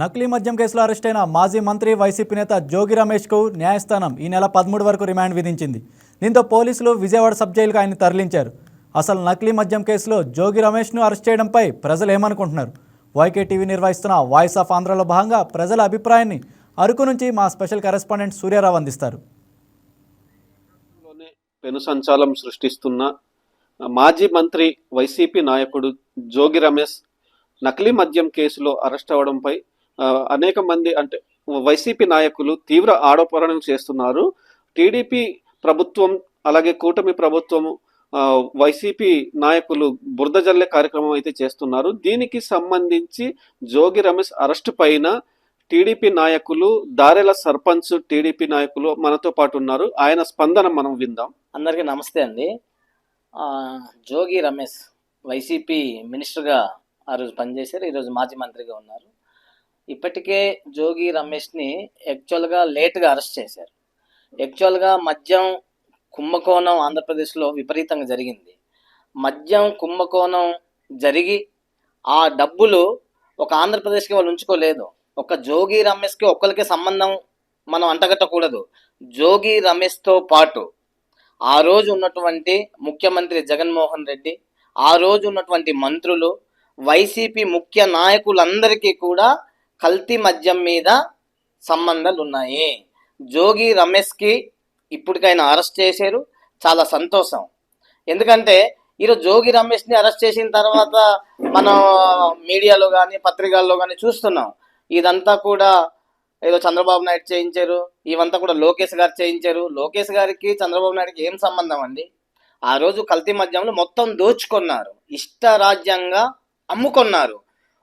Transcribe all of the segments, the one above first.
నకిలీ మద్యం కేసులో అరెస్ట్ అయిన మాజీ మంత్రి వైసీపీ నేత జోగి రమేష్కు న్యాయస్థానం ఈ నెల పదమూడు వరకు రిమాండ్ విధించింది. దీంతో పోలీసులు విజయవాడ సబ్ జైలుకు ఆయన తరలించారు. అసలు నకిలీ మద్యం కేసులో జోగి రమేష్ను అరెస్ట్ చేయడంపై ప్రజలు ఏమనుకుంటున్నారు? వైకే టీవీ నిర్వహిస్తున్న వాయిస్ ఆఫ్ ఆంధ్రలో భాగంగా ప్రజల అభిప్రాయాన్ని అరకు నుంచి మా స్పెషల్ కరెస్పాండెంట్ సూర్యారావు అందిస్తారు. పెను సంచాలం సృష్టిస్తున్న మాజీ మంత్రి వైసీపీ నాయకుడు జోగి రమేష్ నకిలీ మద్యం కేసులో అరెస్ట్ అవడంపై అనేక మంది అంటే వైసీపీ నాయకులు తీవ్ర ఆరోపణలు చేస్తున్నారు. టీడీపీ ప్రభుత్వం అలాగే కూటమి ప్రభుత్వం వైసీపీ నాయకులు బురద జల్లే కార్యక్రమం అయితే చేస్తున్నారు. దీనికి సంబంధించి జోగి రమేష్ అరెస్ట్ పైన టీడీపీ నాయకులు దారెల సర్పంచ్ టీడీపీ నాయకులు మనతో పాటు ఉన్నారు. ఆయన స్పందన మనం విందాం. అందరికీ నమస్తే అండి. జోగి రమేష్ వైసీపీ మినిస్టర్గా ఆ రోజు పనిచేశారు. ఈరోజు మాజీ మంత్రిగా ఉన్నారు. ఇప్పటికే జోగి రమేష్ని యాక్చువల్గా లేట్గా అరెస్ట్ చేశారు. యాక్చువల్గా మద్యం కుంభకోణం ఆంధ్రప్రదేశ్లో విపరీతంగా జరిగింది. మద్యం కుంభకోణం జరిగి ఆ డబ్బులు ఒక ఆంధ్రప్రదేశ్కి వాళ్ళు ఉంచుకోలేదు. ఒక జోగి రమేష్కి ఒక్కరికి సంబంధం మనం అంటగట్టకూడదు. జోగి రమేష్తో పాటు ఆ రోజు ఉన్నటువంటి ముఖ్యమంత్రి జగన్మోహన్ రెడ్డి ఆ రోజు ఉన్నటువంటి మంత్రులు వైసీపీ ముఖ్య నాయకులందరికీ కూడా కల్తీ మద్యం మీద సంబంధాలు ఉన్నాయి జోగి రమేష్కి ఇప్పటికైనా అరెస్ట్ చేశారు. చాలా సంతోషం. ఎందుకంటే ఈరోజు జోగి రమేష్ని అరెస్ట్ చేసిన తర్వాత మనం మీడియాలో కానీ పత్రికల్లో కానీ చూస్తున్నాం. ఇదంతా కూడా ఏదో చంద్రబాబు నాయుడు చేయించారు. ఇవంతా కూడా లోకేష్ గారు చేయించారు. లోకేష్ గారికి చంద్రబాబు నాయుడుకి ఏం సంబంధం అండి? ఆ రోజు కల్తీ మద్యంలో మొత్తం దోచుకున్నారు. ఇష్టరాజ్యంగా అమ్ముకున్నారు.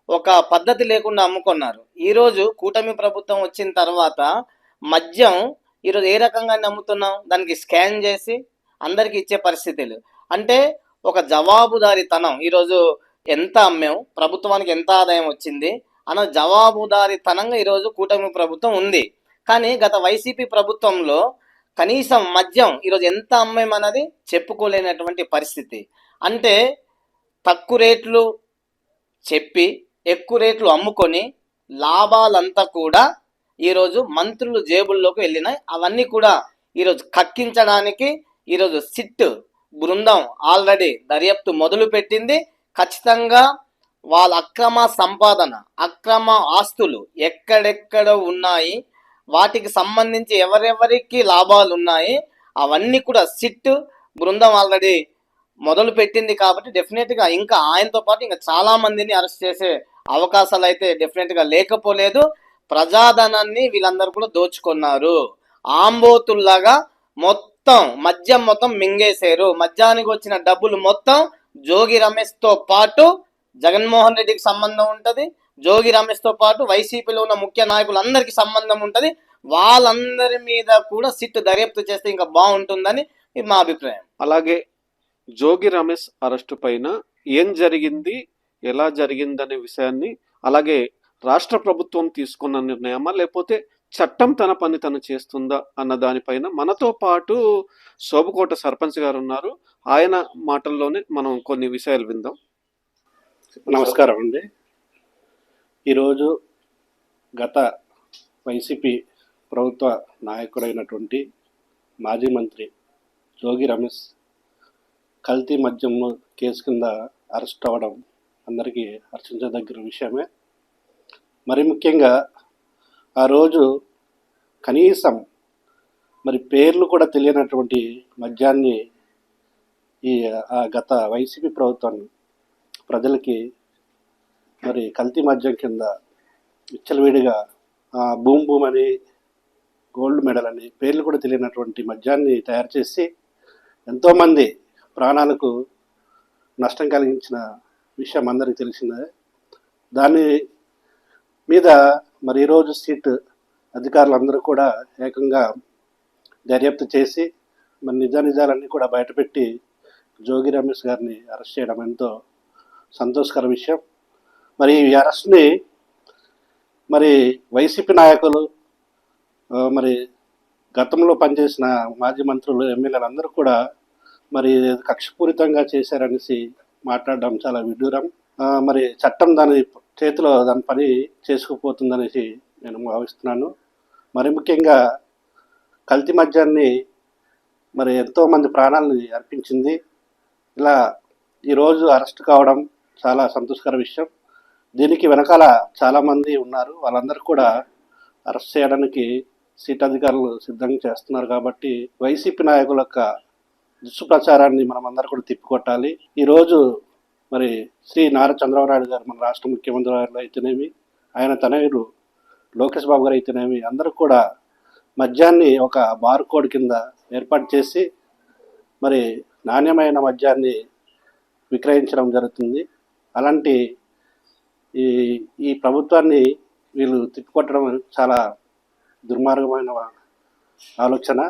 ఒక పద్ధతి లేకుండా అమ్ముకున్నారు. ఈరోజు కూటమి ప్రభుత్వం వచ్చిన తర్వాత మద్యం ఈరోజు ఏ రకంగా నమ్ముతున్నాం? దానికి స్కాన్ చేసి అందరికి ఇచ్చే పరిస్థితులు. అంటే ఒక జవాబుదారీతనం. ఈరోజు ఎంత అమ్మాం? ప్రభుత్వానికి ఎంత ఆదాయం వచ్చింది? అన్న జవాబుదారీతనంగా ఈరోజు కూటమి ప్రభుత్వం ఉంది. కానీ గత వైసీపీ ప్రభుత్వంలో కనీసం మద్యం ఈరోజు ఎంత అమ్మేమన్నది చెప్పుకోలేనటువంటి పరిస్థితి. అంటే తక్కువ రేట్లు చెప్పి ఎక్కువ రేట్లు అమ్ముకొని లాభాలంతా కూడా ఈరోజు మంత్రులు జేబుల్లోకి వెళ్ళినాయి. అవన్నీ కూడా ఈరోజు కక్కించడానికి ఈరోజు సిట్ బృందం ఆల్రెడీ దర్యాప్తు మొదలు పెట్టింది. ఖచ్చితంగా వాళ్ళ అక్రమ సంపాదన అక్రమ ఆస్తులు ఎక్కడెక్కడ ఉన్నాయి వాటికి సంబంధించి ఎవరెవరికి లాభాలు ఉన్నాయి అవన్నీ కూడా సిట్ బృందం ఆల్రెడీ మొదలు పెట్టింది కాబట్టి డెఫినెట్గా ఇంకా ఆయనతో పాటు ఇంకా చాలా మందిని అరెస్ట్ చేసే అవకాశాలు అయితే డెఫినెట్గా లేకపోలేదు. ప్రజాధనాన్ని వీళ్ళందరూ కూడా దోచుకున్నారు. ఆంబోతుల్లాగా మొత్తం మద్యం మొత్తం మింగేశారు. మద్యానికి వచ్చిన డబ్బులు మొత్తం జోగి రమేష్తో పాటు జగన్మోహన్ రెడ్డికి సంబంధం ఉంటుంది. జోగి రమేష్తో పాటు వైసీపీలో ఉన్న ముఖ్య నాయకులందరికీ సంబంధం ఉంటుంది. వాళ్ళందరి మీద కూడా సిట్ దర్యాప్తు చేస్తే ఇంకా బాగుంటుందని మా అభిప్రాయం. అలాగే జోగి రమేష్ అరెస్టు పైన ఏం జరిగింది? ఎలా జరిగిందనే విషయాన్ని అలాగే రాష్ట్ర ప్రభుత్వం తీసుకున్న నిర్ణయమా లేకపోతే చట్టం తన పని తను చేస్తుందా అన్న దానిపైన మనతో పాటు శోభకోట సర్పంచ్ గారు ఉన్నారు. ఆయన మాటల్లోనే మనం కొన్ని విషయాలు విందాం. నమస్కారం అండి. ఈరోజు గత వైసీపీ ప్రభుత్వ నాయకుడైనటువంటి మాజీ మంత్రి జోగి రమేష్ కల్తీ మద్యము కేసు కింద అరెస్ట్ అవ్వడం అందరికీ హర్షించదగిన విషయమే. మరి ముఖ్యంగా ఆ రోజు కనీసం మరి పేర్లు కూడా తెలియనటువంటి మద్యాన్ని ఈ ఆ గత వైసీపీ ప్రభుత్వం ప్రజలకి మరి కల్తీ మద్యం కింద విచ్చలవిడిగా ఆ, భూమ్ అని గోల్డ్ మెడల్ అని పేర్లు కూడా తెలియనటువంటి మద్యాన్ని తయారు చేసి ఎంతోమంది ప్రాణాలకు నష్టం కలిగించిన విషయం అందరికీ తెలిసిందే. దాని మీద మరి ఈరోజు సీట్ అధికారులందరూ కూడా ఏకంగా దర్యాప్తు చేసి మరి నిజ నిజాలన్నీ కూడా బయటపెట్టి జోగి రమేష్ గారిని అరెస్ట్ చేయడం ఎంతో సంతోషకర విషయం. మరి ఈ అరెస్ట్ని మరి వైసీపీ నాయకులు మరి గతంలో పనిచేసిన మాజీ మంత్రులు ఎమ్మెల్యేలు అందరూ కూడా మరి కక్షపూరితంగా చేశారనేసి మాట్లాడడం చాలా విడ్డూరం. మరి చట్టం దాని చేతిలో దాని పని చేసుకుపోతుందనేసి నేను భావిస్తున్నాను. మరి ముఖ్యంగా కల్తీ మద్యాన్ని మరి ఎంతోమంది ప్రాణాలని అర్పించింది. ఇలా ఈరోజు అరెస్ట్ కావడం చాలా సంతోషకర విషయం. దీనికి వెనకాల చాలామంది ఉన్నారు. వాళ్ళందరూ కూడా అరెస్ట్ చేయడానికి సీట్ అధికారులు సిద్ధంగా చేస్తున్నారు కాబట్టి వైసీపీ నాయకుల యొక్క దుష్ప్రచారాన్ని మనం అందరూ కూడా తిప్పికొట్టాలి. ఈరోజు మరి శ్రీ నారా చంద్రబాబు గారు మన రాష్ట్ర ముఖ్యమంత్రి గారు అయితేనేమి ఆయన తనయుడు లోకేష్ బాబు గారు అయితేనేమి అందరూ కూడా మద్యాన్ని ఒక బార్ కోడ్ కింద ఏర్పాటు చేసి మరి నాణ్యమైన మద్యాన్ని విక్రయించడం జరుగుతుంది. అలాంటి ఈ ఈ ప్రభుత్వాన్ని వీళ్ళు తిప్పికొట్టడం చాలా దుర్మార్గమైన ఆలోచన.